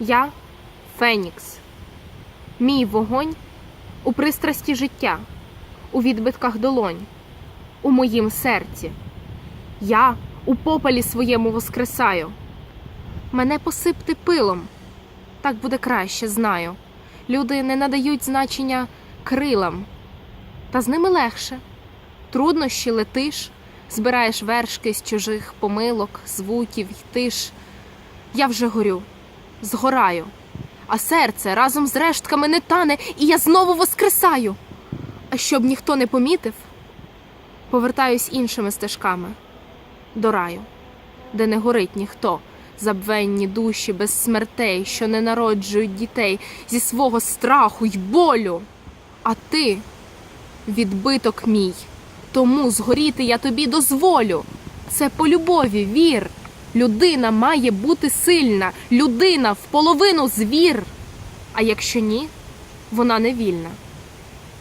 Я Фенікс. Мій вогонь у пристрасті життя, у відбитках долонь, у моїм серці. Я у попелі своєму воскресаю. Мене посипти пилом, так буде краще, знаю. Люди не надають значення крилам, та з ними легше. Труднощі летиш, збираєш вершки з чужих помилок, звуків й тиш. Я вже горю, згораю, а серце разом з рештками не тане, і я знову воскресаю. А щоб ніхто не помітив, повертаюсь іншими стежками до раю, де не горить ніхто, забвенні душі без смертей, що не народжують дітей зі свого страху й болю. А ти відбиток мій, тому згоріти я тобі дозволю. Це по любові, вір. Людина має бути сильна, людина в половину звір. А якщо ні, вона не вільна.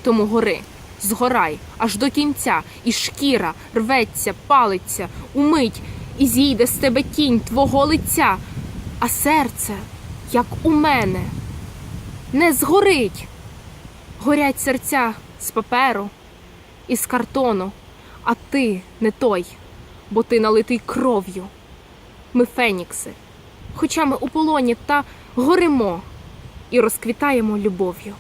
Тому гори, згорай аж до кінця, і шкіра рветься, палиться, умить, і зійде з тебе тінь твого лиця, а серце, як у мене, не згорить. Горять серця з паперу і з картону, а ти не той, бо ти налитий кров'ю. Ми фенікси, хоча ми у полоні та горимо і розквітаємо любов'ю.